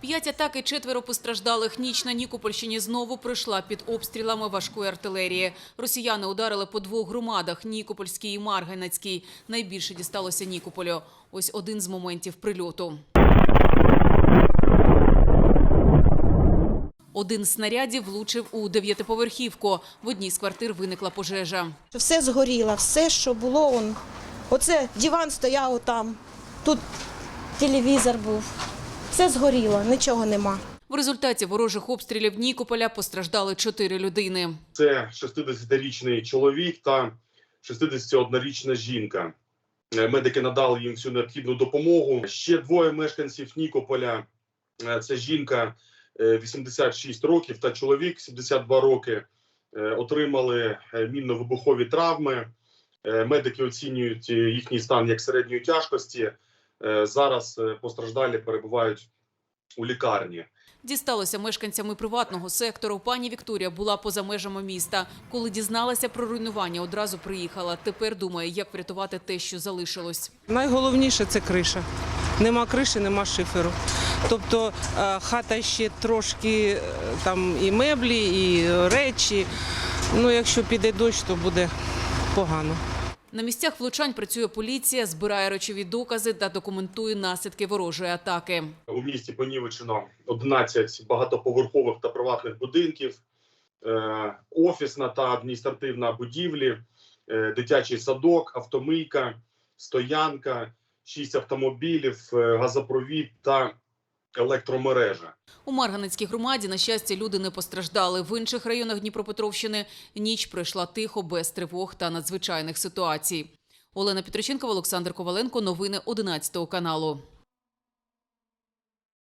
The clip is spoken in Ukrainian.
П'ять атак і четверо постраждалих. Ніч на Нікопольщині знову пройшла під обстрілами важкої артилерії. Росіяни ударили по двох громадах – Нікопольській і Марганецькій. Найбільше дісталося Нікополю. Ось один з моментів прильоту. Один з снарядів влучив у дев'ятиповерхівку. В одній з квартир виникла пожежа. Все згоріло, все, що було. Он. Оце диван стояв там, тут телевізор був. Все згоріло, нічого нема. В результаті ворожих обстрілів Нікополя постраждали чотири людини. Це 60-річний чоловік та 61-річна жінка. Е, Медики надали їм всю необхідну допомогу. Ще двоє мешканців Нікополя. Е, Це жінка е, 86 років та чоловік 72 роки. е, Отримали е, мінно-вибухові травми. Е, Медики оцінюють е, їхній стан як середньої тяжкості. Е, Зараз е, постраждалі перебувають у лікарні. Дісталося мешканцями приватного сектору. Пані Вікторія була поза межами міста. Коли дізналася про руйнування, одразу приїхала. Тепер думає, як врятувати те, що залишилось. Найголовніше це криша. Нема криші, нема шиферу. Тобто е, хата ще трошки там і меблі, і речі. Ну, якщо піде дощ, то буде погано. На місцях влучань працює поліція, збирає речові докази та документує наслідки ворожої атаки. У місті понівечено 11 багатоповерхових та приватних будинків, е, офісна та адміністративна будівлі, е, дитячий садок, автомийка, стоянка, 6 автомобілів, е, газопровід та електромережа. У Марганецькій громаді, на щастя, люди не постраждали. В інших районах Дніпропетровщини ніч пройшла тихо, без тривог та надзвичайних ситуацій. Олена Петриченкова, Олександр Коваленко. Новини 11 каналу.